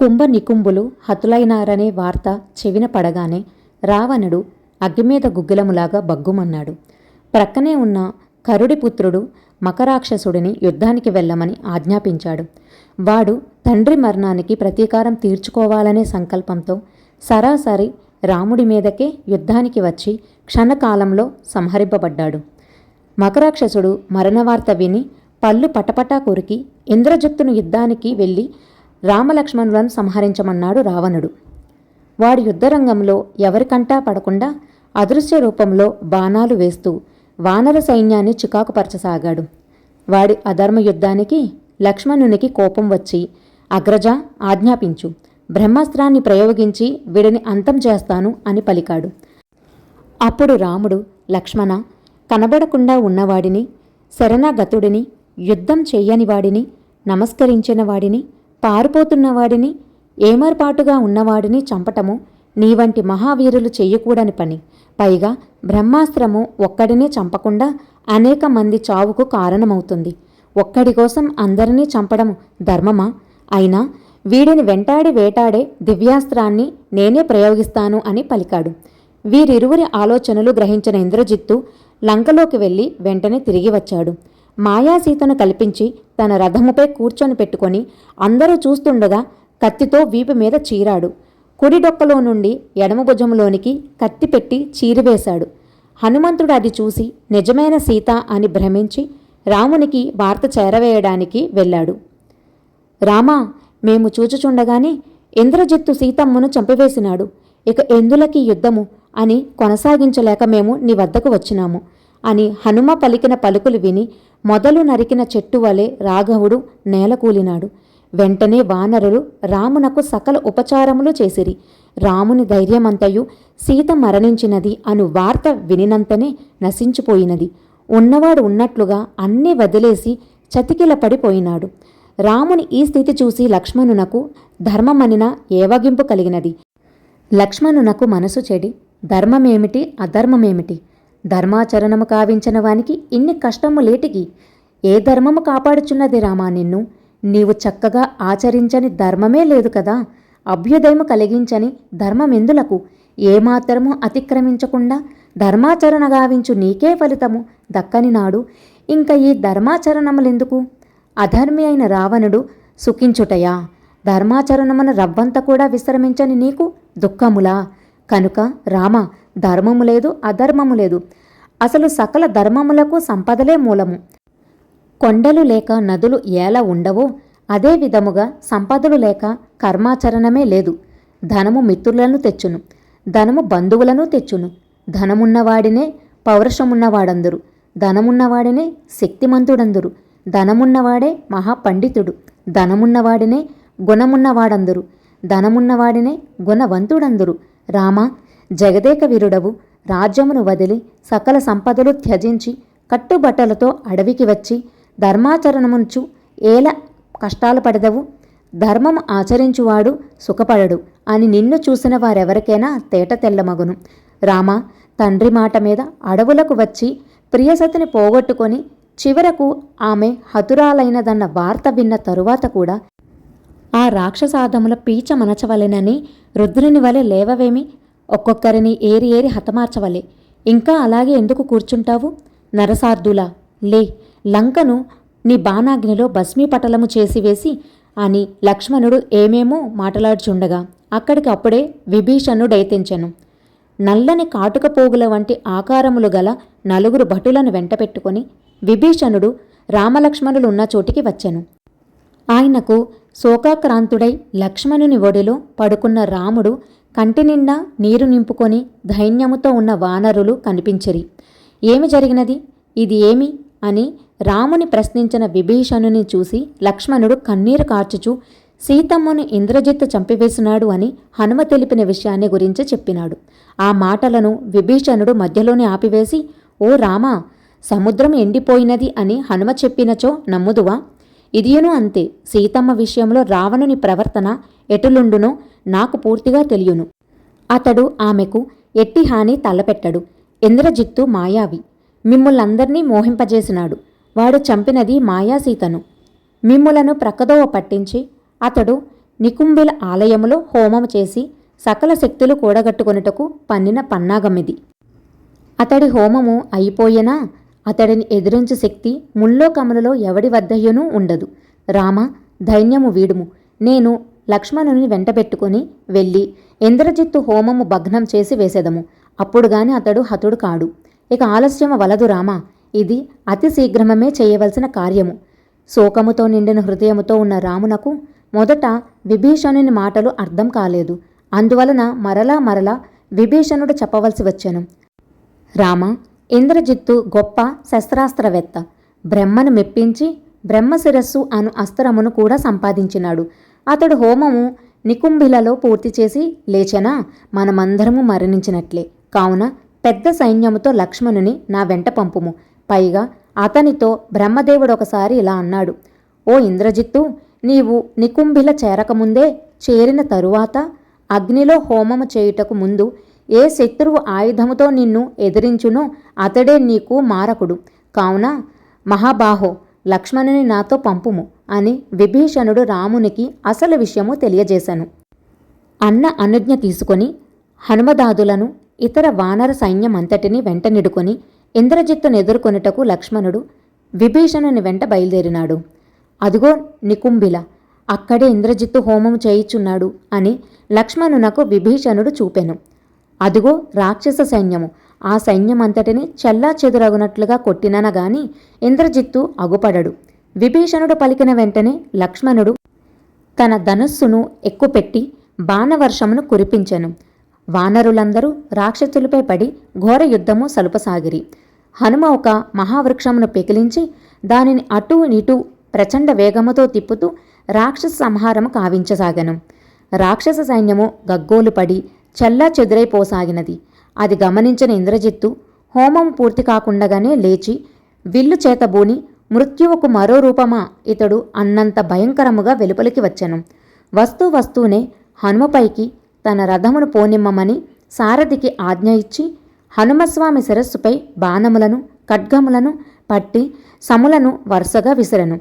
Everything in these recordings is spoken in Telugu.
కుంభ నికుంభులు హతులైనారనే వార్త చెవిన పడగానే రావణుడు అగ్గిమీద గుగ్గిలములాగా బగ్గుమన్నాడు ప్రక్కనే ఉన్న కరుడి పుత్రుడు మకరాక్షసుడిని యుద్ధానికి వెళ్ళమని ఆజ్ఞాపించాడు. వాడు తండ్రి మరణానికి ప్రతీకారం తీర్చుకోవాలనే సంకల్పంతో సరాసరి రాముడి మీదకే యుద్ధానికి వచ్చి క్షణకాలంలో సంహరింపబడ్డాడు. మకరాక్షసుడు మరణవార్త విని పళ్ళు పటపటా కొరికి ఇంద్రజిత్తును యుద్ధానికి వెళ్ళి రామలక్ష్మణులను సంహరించమన్నాడు రావణుడు. వాడి యుద్ధరంగంలో ఎవరికంటా పడకుండా అదృశ్య రూపంలో బాణాలు వేస్తూ వానర సైన్యాన్ని చికాకుపరచసాగాడు. వాడి అధర్మ యుద్ధానికి లక్ష్మణునికి కోపం వచ్చి అగ్రజ ఆజ్ఞాపించు. బ్రహ్మాస్త్రాన్ని ప్రయోగించి వీడిని అంతం చేస్తాను అని పలికాడు. అప్పుడు రాముడు లక్ష్మణ కనబడకుండా ఉన్నవాడిని శరణాగతుడిని యుద్ధం చెయ్యని వాడిని నమస్కరించిన వాడిని పారిపోతున్న వాడిని ఏమర్పాటుగా ఉన్నవాడిని చంపటము నీ వంటి మహావీరులు చెయ్యకూడని పని. పైగా బ్రహ్మాస్త్రము ఒక్కడినే చంపకుండా అనేక మంది చావుకు కారణమవుతుంది. ఒక్కడి కోసం అందరినీ చంపడం ధర్మమా? అయినా వీడిని వెంటాడి వేటాడే దివ్యాస్త్రాన్ని నేనే ప్రయోగిస్తాను అని పలికాడు. వీరిరువురి ఆలోచనలు గ్రహించిన ఇంద్రజిత్తు లంకలోకి వెళ్ళి వెంటనే తిరిగి వచ్చాడు. మాయాసీతను కల్పించి తన రథముపై కూర్చొని పెట్టుకొని అందరూ చూస్తుండగా కత్తితో వీపు మీద చీరాడు. కుడి డొక్కలో నుండి ఎడమ భుజంలోనికి కత్తి పెట్టి చీరివేశాడు హనుమంతుడు అది చూసి నిజమైన సీత అని భ్రమించి రామునికి వార్త చేరవేయడానికి వెళ్ళాడు. రామా మేము చూచుచుండగానే ఇంద్రజిత్తు సీతమ్మను చంపివేసినాడు. ఇక ఎందులకి యుద్ధము అని కొనసాగించలేక మేము నీ వద్దకు వచ్చినాము. అని హనుమ పలికిన పలుకులు విని మొదలు నరికిన చెట్టు వలె రాఘవుడు నేలకూలినాడు వెంటనే వానరులు రామునకు సకల ఉపచారములు చేసిరి. రాముని ధైర్యమంతయు సీత మరణించినది అను వార్త వినినంతనే నశించిపోయినది. ఉన్నవాడు ఉన్నట్లుగా అన్నీ వదిలేసి చతికిల పడిపోయినాడు. రాముని ఈ స్థితి చూసి లక్ష్మణునకు ధర్మమనిన ఏవగింపు కలిగినది. లక్ష్మణునకు మనసు చెడి. ధర్మమేమిటి? అధర్మమేమిటి? ధర్మాచరణము కావించిన వానికి ఇన్ని కష్టము లేటికి ఏ ధర్మము కాపాడుచున్నది రామా నిన్ను? నీవు చక్కగా ఆచరించని ధర్మమే లేదు కదా. అభ్యుదయము కలిగించని ధర్మమెందులకు? ఏమాత్రము అతిక్రమించకుండా ధర్మాచరణ గావించు నీకే ఫలితము దక్కని నాడు ఇంక ఈ ధర్మాచరణములెందుకు? అధర్మి అయిన రావణుడు సుఖించుటయా? ధర్మాచరణమున రవ్వంత కూడా విశ్రమించని నీకు దుఃఖములా? కనుక రామ ధర్మము లేదు అధర్మము లేదు. అసలు సకల ధర్మములకు సంపదలే మూలము. కొండలు లేక నదులు ఎలా ఉండవో అదే విధముగా సంపదలు లేక కర్మాచరణమే లేదు. ధనము మిత్రులను తెచ్చును ధనము బంధువులను తెచ్చును. ధనమున్నవాడినే పౌరుషమున్నవాడందురు ధనమున్నవాడినే శక్తిమంతుడందురు ధనమున్నవాడే మహాపండితుడు ధనమున్నవాడినే గుణమున్నవాడందురు ధనమున్నవాడినే గుణవంతుడందురు. రామ జగదేక వీరుడవు రాజ్యమును వదిలి సకల సంపదలు త్యజించి కట్టుబట్టలతో అడవికి వచ్చి ధర్మాచరణముంచు ఏల కష్టాలు పడదవు. ధర్మము ఆచరించువాడు సుఖపడడు అని నిన్ను చూసిన వారెవరికైనా తేట తెల్లమగును. రామ తండ్రి మాట మీద అడవులకు వచ్చి ప్రియసతిని పోగొట్టుకొని చివరకు ఆమె హతురాలైనదన్న వార్త విన్న తరువాత కూడా ఆ రాక్షసాదముల పీచ మనచవలెనని రుద్రుని వలె లేవవేమి? ఒక్కొక్కరిని ఏరి ఏరి హతమార్చవలే. ఇంకా అలాగే ఎందుకు కూర్చుంటావు? నరసార్దులా. లే లంకను నీ బాణాగ్నిలో భస్మీపటలము చేసివేసి అని లక్ష్మణుడు ఏమేమో మాటలాడుచుండగా అక్కడికి అప్పుడే విభీషణుడైతెంచెను నల్లని కాటుక పోగుల వంటి ఆకారములు గల నలుగురు భటులను వెంటపెట్టుకొని విభీషణుడు రామలక్ష్మణులు ఉన్న చోటికి వచ్చెను. ఆయనకు శోకాక్రాంతుడై లక్ష్మణుని ఒడిలో పడుకున్న రాముడు కంటి నిండా నీరు నింపుకొని ధైన్యముతో ఉన్న వానరులు కనిపించరి. ఏమి జరిగినది? ఇది ఏమి? అని రాముని ప్రశ్నించిన విభీషణుని చూసి లక్ష్మణుడు కన్నీరు కార్చుచూ సీతమ్మను ఇంద్రజిత్తు చంపివేసినాడు అని హనుమ తెలిపిన విషయాన్ని గురించి చెప్పినాడు. ఆ మాటలను విభీషణుడు మధ్యలోనే ఆపివేసి ఓ రామా సముద్రం ఎండిపోయినది అని హనుమ చెప్పినచో నమ్ముదువా? ఇదియును అంతే. సీతమ్మ విషయంలో రావణుని ప్రవర్తన ఎటులుండునో నాకు పూర్తిగా తెలియను. అతడు ఆమెకు ఎట్టి హాని తలపెట్టడు. ఇంద్రజిత్తు మాయావి. మిమ్ములందర్నీ మోహింపజేసినాడు. వాడు చంపినది మాయాసీతను. మిమ్ములను ప్రక్కదోవ పట్టించి అతడు నికుంబిల ఆలయములో హోమము చేసి సకల శక్తులు కూడగట్టుకొనుటకు పన్నిన పన్నాగమిది. అతడి హోమము అయిపోయినా? అతడిని ఎదిరించు శక్తి ముల్లోకములలో ఎవడి వద్దయ్యనూ ఉండదు. రామ ధైన్యము వీడుము. నేను లక్ష్మణుని వెంటబెట్టుకుని వెళ్ళి ఇంద్రజిత్తు హోమము భగ్నం చేసి వేసేదము. అప్పుడుగాని అతడు హతుడు కాడు. ఇక ఆలస్యము వలదు రామ. ఇది అతి శీఘ్రమే చేయవలసిన కార్యము. శోకముతో నిండిన హృదయముతో ఉన్న రామునకు మొదట విభీషణుని మాటలు అర్థం కాలేదు. అందువలన మరలా మరలా విభీషణుడు చెప్పవలసి వచ్చాను. రామ ఇంద్రజిత్తు గొప్ప శస్త్రాస్త్రవేత్త. బ్రహ్మను మెప్పించి బ్రహ్మశిరస్సు అను అస్త్రమును కూడా సంపాదించినాడు. అతడు హోమము నికుంభిలలో పూర్తి చేసి లేచెనా మనమందరము మరణించినట్లే. కావున పెద్ద సైన్యముతో లక్ష్మణుని నా వెంట పంపుము. పైగా అతనితో బ్రహ్మదేవుడు ఒకసారి ఇలా అన్నాడు. ఓ ఇంద్రజిత్తు నీవు నికుంభిల చేరకముందే చేరిన తరువాత అగ్నిలో హోమము చేయుటకు ముందు ఏ శత్రువు ఆయుధముతో నిన్ను ఎదిరించునో అతడే నీకు మారకుడు. కావున మహాబాహో లక్ష్మణుని నాతో పంపుము అని విభీషణుడు రామునికి అసలు విషయము తెలియజేశాను అన్న అనుజ్ఞ తీసుకొని హనుమదాదులను ఇతర వానర సైన్యమంతటిని వెంటనిడుకొని ఇంద్రజిత్తును ఎదుర్కొనుటకు లక్ష్మణుడు విభీషణుని వెంట బయలుదేరినాడు. అదిగో నికుంభిల అక్కడే ఇంద్రజిత్తు హోమము చేయిచున్నాడు అని లక్ష్మణునకు విభీషణుడు చూపెను. అదిగో రాక్షస సైన్యము. ఆ సైన్యమంతటిని చెల్లా చెదురగునట్లుగా కొట్టిననగాని ఇంద్రజిత్తు అగుపడడు. విభీషణుడు పలికిన వెంటనే లక్ష్మణుడు తన ధనుస్సును ఎక్కుపెట్టి బాణవర్షమును కురిపించెను. వానరులందరూ రాక్షసులపై పడి ఘోర యుద్ధము సలుపసాగిరి. హనుమ ఒక మహావృక్షమును పెకిలించి దానిని అటూ ఇటూ ప్రచండ వేగముతో తిప్పుతూ రాక్షస సంహారము కావించసాగను. రాక్షస సైన్యము గగ్గోలు పడి చెల్లా చెదురైపోసాగినది అది గమనించిన ఇంద్రజిత్తు హోమం పూర్తి కాకుండగానే లేచి విల్లు చేతబూని మృత్యువుకు మరో రూపమా ఇతడు అన్నంత భయంకరముగా వెలుపలికి వచ్చెను. వస్తూ వస్తూనే హనుమపైకి తన రథమును పోనిమ్మమని సారథికి ఆజ్ఞ ఇచ్చి హనుమస్వామి శిరస్సుపై బాణములను ఖడ్గములను పట్టి సములను వరుసగా విసిరెను.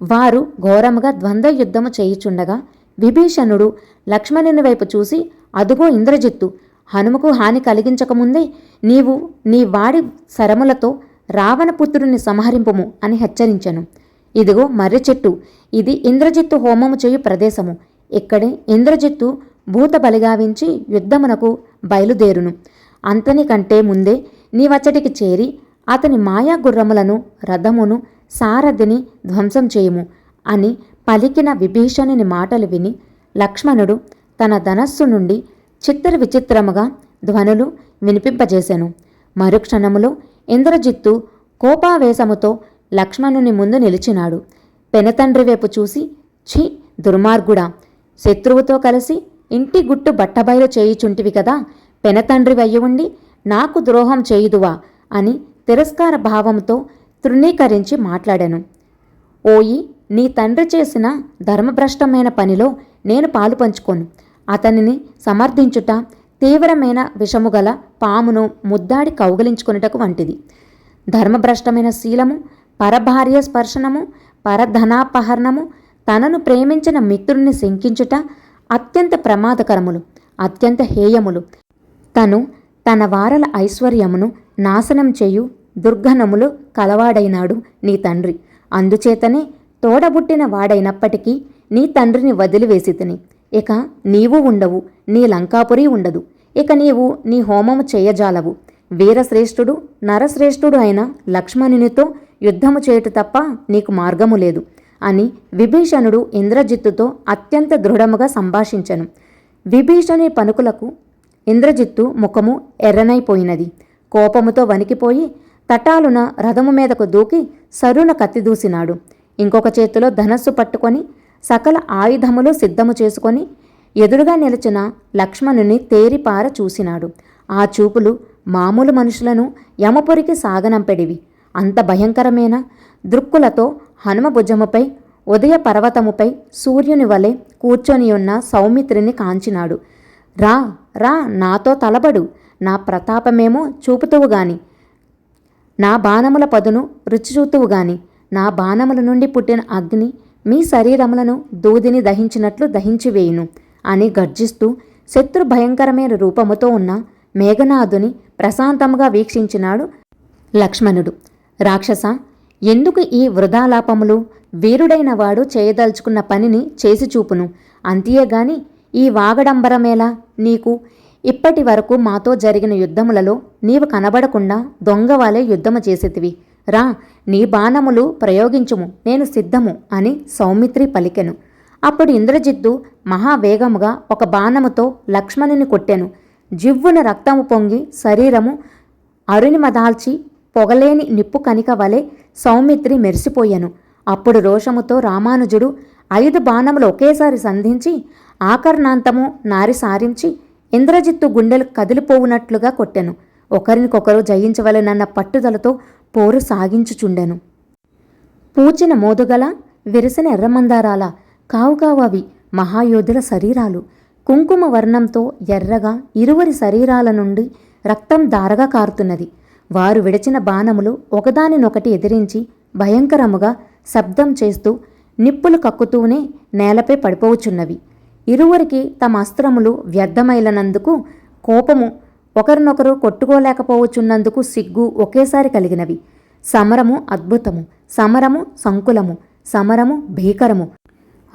వారు ఘోరముగా ద్వంద్వ యుద్ధము చేయుచుండగా విభీషణుడు లక్ష్మణుని వైపు చూసి అదుగో ఇంద్రజిత్తు హనుమకు హాని కలిగించకముందే నీవు నీ వాడి శరములతో రావణపుత్రుని సంహరింపుము అని హెచ్చరించను. ఇదిగో మర్రి చెట్టు ఇది ఇంద్రజిత్తు హోమము చేయు ప్రదేశము. ఇక్కడే ఇంద్రజిత్తు భూత బలిగావించి యుద్ధమునకు బయలుదేరును. అంతని కంటే ముందే నీవచ్చటికి చేరి అతని మాయా గుర్రములను రథమును సారథిని ధ్వంసం చేయుము అని పలికిన విభీషణుని మాటలు విని లక్ష్మణుడు తన ధనస్సు నుండి చిత్ర విచిత్రముగా ధ్వనులు వినిపింపజేశాను మరుక్షణములో ఇంద్రజిత్తు కోపావేశముతో లక్ష్మణుని ముందు నిలిచినాడు. పెనతండ్రి వైపు చూసి ఛీ దుర్మార్గుడా! శత్రువుతో కలిసి ఇంటి గుట్టు బట్టబయలు చేయుచుంటివి కదా! పెనతండ్రి వయ్యి ఉండి నాకు ద్రోహం చేయుదువా? అని తిరస్కార భావంతో తృణీకరించి మాట్లాడాను. ఓయి నీ తండ్రి చేసిన ధర్మభ్రష్టమైన పనిలో నేను పాలు పంచుకోను. అతనిని సమర్థించుట తీవ్రమైన విషము గల పామును ముద్దాడి కౌగలించుకొనుటకు వంటిది. ధర్మభ్రష్టమైన శీలము పరభార్య స్పర్శనము పరధనాపహరణము తనను ప్రేమించిన మిత్రుణ్ణి శంకించుట అత్యంత ప్రమాదకరములు అత్యంత హేయములు. తను తన వారల ఐశ్వర్యమును నాశనం చేయు దుర్గణములు కలవాడైనాడు నీ తండ్రి. అందుచేతనే తోడబుట్టిన వాడైనప్పటికీ నీ తండ్రిని వదిలివేసి తిని ఇక నీవు ఉండవు నీ లంకాపురి ఉండదు. ఇక నీవు నీ హోమము చేయజాలవు. వీరశ్రేష్ఠుడు నరశ్రేష్ఠుడు అయిన లక్ష్మణునితో యుద్ధము చేయుట తప్ప నీకు మార్గము లేదు అని విభీషణుడు ఇంద్రజిత్తుతో అత్యంత దృఢముగా సంభాషించను. విభీషణి పనుకులకు ఇంద్రజిత్తు ముఖము ఎర్రనైపోయినది. కోపముతో వణికిపోయి తటాలున రథము మీదకు దూకి సరున కత్తిదూసినాడు ఇంకొక చేతిలో ధనస్సు పట్టుకొని సకల ఆయుధములు సిద్ధము చేసుకొని ఎదురుగా నిలిచిన లక్ష్మణుని తేరిపార చూసినాడు. ఆ చూపులు మామూలు మనుషులను యమపురికి సాగనంపెడివి. అంత భయంకరమైన? దృక్కులతో హనుమభుజముపై ఉదయ పర్వతముపై సూర్యుని వలె కూర్చొని ఉన్న సౌమిత్రిని కాంచినాడు. రా రా నాతో తలబడు. నా ప్రతాపమేమో చూపుతువు గాని. నా బాణముల పదును రుచి చూతువు గాని. నా బాణముల నుండి పుట్టిన అగ్ని మీ శరీరములను దూదిని దహించినట్లు దహించివేయును అని గర్జిస్తూ శత్రు భయంకరమైన రూపముతో ఉన్న మేఘనాథుని ప్రశాంతముగా వీక్షించినాడు లక్ష్మణుడు. రాక్షస ఎందుకు ఈ వృధాలాపములు వీరుడైన వాడు చేయదలుచుకున్న పనిని చేసి చూపును? అంతేగాని ఈ వాగడంబరమేలా నీకు? ఇప్పటి వరకు మాతో జరిగిన యుద్ధములలో నీవు కనబడకుండా దొంగవాలే యుద్ధము చేసేతివి. రా నీ బాణములు ప్రయోగించుము నేను సిద్ధము అని సౌమిత్రి పలికెను. అప్పుడు ఇంద్రజిత్తు మహావేగముగా ఒక బాణముతో లక్ష్మణుని కొట్టెను. జివ్వున రక్తము పొంగి శరీరము అరుణిమదాల్చి పొగలేని నిప్పు కనిక వలె సౌమిత్రి మెరిసిపోయాను. అప్పుడు రోషముతో రామానుజుడు ఐదు బాణములు ఒకేసారి సంధించి ఆకర్ణాంతము నారి సారించి ఇంద్రజిత్తు గుండెలు కదిలిపోవునట్లుగా కొట్టెను. ఒకరినికొకరు జయించవలనన్న పట్టుదలతో పోరు సాగించుచుండెను. పూచిన మోదుగల విరిసిన ఎర్రమందారాల కావు కావు అవి మహాయోధుల శరీరాలు కుంకుమ వర్ణంతో ఎర్రగా ఇరువురి శరీరాల నుండి రక్తం దారగా కారుతున్నది. వారు విడిచిన బాణములు ఒకదానినొకటి ఎదిరించి భయంకరముగా శబ్దం చేస్తూ నిప్పులు కక్కుతూనే నేలపై పడిపోవుచున్నవి. ఇరువురికి తమ అస్త్రములు వ్యర్థమైలనందుకు కోపము ఒకరినొకరు కొట్టుకోలేకపోవచ్చున్నందుకు సిగ్గు ఒకేసారి కలిగినవి. సమరము అద్భుతము. సమరము సంకులము. సమరము భీకరము.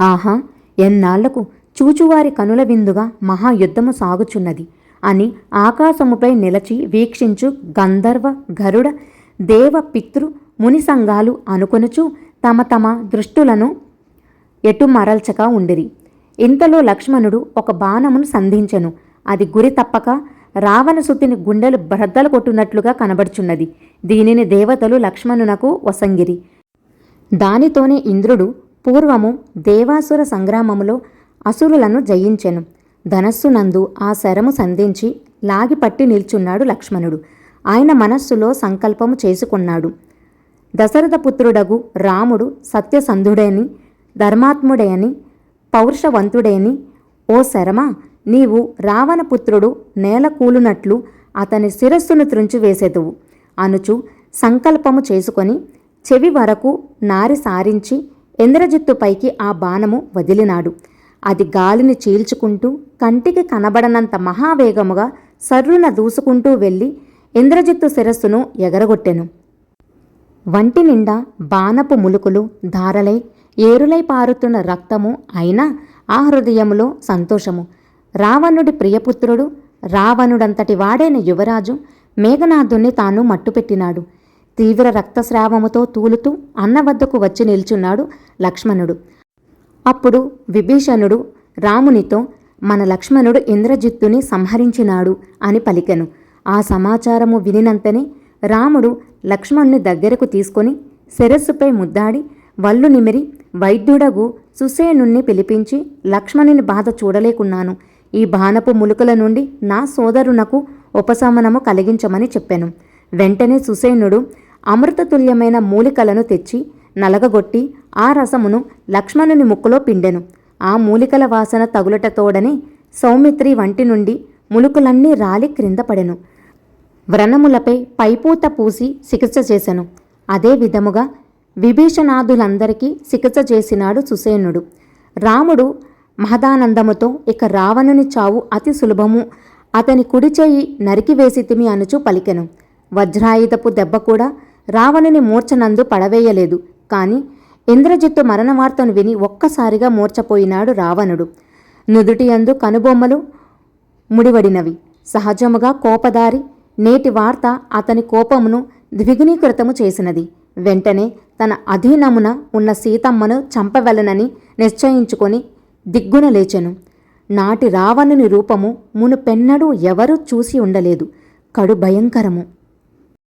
ఆహా ఎన్నాళ్ళకు చూచువారి కనుల విందుగా మహాయుద్ధము సాగుచున్నది అని ఆకాశముపై నిలచి వీక్షించు గంధర్వ గరుడ దేవ పితృ ముని సంఘాలు అనుకొనుచు తమ తమ దృష్టులను ఎటు మరల్చక ఉండిరి. ఇంతలో లక్ష్మణుడు ఒక బాణమును సంధించెను. అది గురి తప్పక రావణసుతిని గుండెలు బ్రద్దలు కొట్టున్నట్లుగా కనబడుచున్నది. దీనిని దేవతలు లక్ష్మణునకు వసంగిరి. దానితోనే ఇంద్రుడు పూర్వము దేవాసుర సంగ్రామములో అసురులను జయించెను. ధనస్సునందు ఆ శరము సంధించి లాగిపట్టి నిల్చున్నాడు లక్ష్మణుడు. ఆయన మనస్సులో సంకల్పము చేసుకున్నాడు. దశరథపుత్రుడగు రాముడు సత్యసంధుడని ధర్మాత్ముడని పౌరుషవంతుడేని ఓ శరమా నీవు రావణపుత్రుడు నేలకూలునట్లు అతని శిరస్సును త్రుంచివేసెదువు అనుచు సంకల్పము చేసుకొని చెవి వరకు నారి సారించి ఇంద్రజిత్తుపైకి ఆ బాణము వదిలినాడు. అది గాలిని చీల్చుకుంటూ కంటికి కనబడనంత మహావేగముగా సర్రున దూసుకుంటూ వెళ్ళి ఇంద్రజిత్తు శిరస్సును ఎగరగొట్టెను. వంటి నిండా బాణపు ములుకులు ధారలై ఏరులై పారుతున్న రక్తము అయినా ఆ హృదయములో సంతోషము. రావణుడి ప్రియపుత్రుడు రావణుడంతటి వాడైన యువరాజు మేఘనాథుణ్ణి తాను మట్టుపెట్టినాడు. తీవ్ర రక్తస్రావముతో తూలుతూ అన్న వద్దకు వచ్చి నిల్చున్నాడు లక్ష్మణుడు. అప్పుడు విభీషణుడు రామునితో మన లక్ష్మణుడు ఇంద్రజిత్తుని సంహరించినాడు అని పలికెను. ఆ సమాచారము వినినంతనే రాముడు లక్ష్మణుని దగ్గరకు తీసుకొని శిరస్సుపై ముద్దాడి వల్లు నిమిరి వైద్యుడగు సుసేనుణ్ణి పిలిపించి లక్ష్మణుని బాధ చూడలేకున్నాను. ఈ బాణపు ములుకల నుండి నా సోదరునకు ఉపశమనము కలిగించమని చెప్పాను. వెంటనే సుసేనుడు అమృతతుల్యమైన మూలికలను తెచ్చి నలగగొట్టి ఆ రసమును లక్ష్మణుని ముక్కులో పిండెను. ఆ మూలికల వాసన తగులటతోడనే సౌమిత్రి వంటి నుండి ములుకులన్నీ రాలి క్రింద పడెను. వ్రణములపై పైపూత పూసి చికిత్స చేశాను అదే విధముగా విభీషణాదులందరికీ చికిత్స చేసినాడు సుసేనుడు. రాముడు మహదానందముతో ఇక రావణుని చావు అతి సులభము. అతని కుడి చేయి నరికివేసితిమి అనుచు పలికెను. వజ్రాయుధపు దెబ్బ కూడా రావణుని మూర్ఛనందు పడవేయలేదు. కాని ఇంద్రజిత్తు మరణ వార్తను విని ఒక్కసారిగా మూర్ఛపోయినాడు రావణుడు. నుదుటియందు కనుబొమ్మలు ముడివడినవి. సహజముగా కోపదారి నేటి వార్త అతని కోపమును ద్విగుణీకృతము చేసినది. వెంటనే తన అధీనమున ఉన్న సీతమ్మను చంపవెలనని నిశ్చయించుకొని దిగ్గున లేచెను. నాటి రావణుని రూపము మునుపెన్నడూ ఎవరూ చూసి ఉండలేదు. కడు భయంకరము.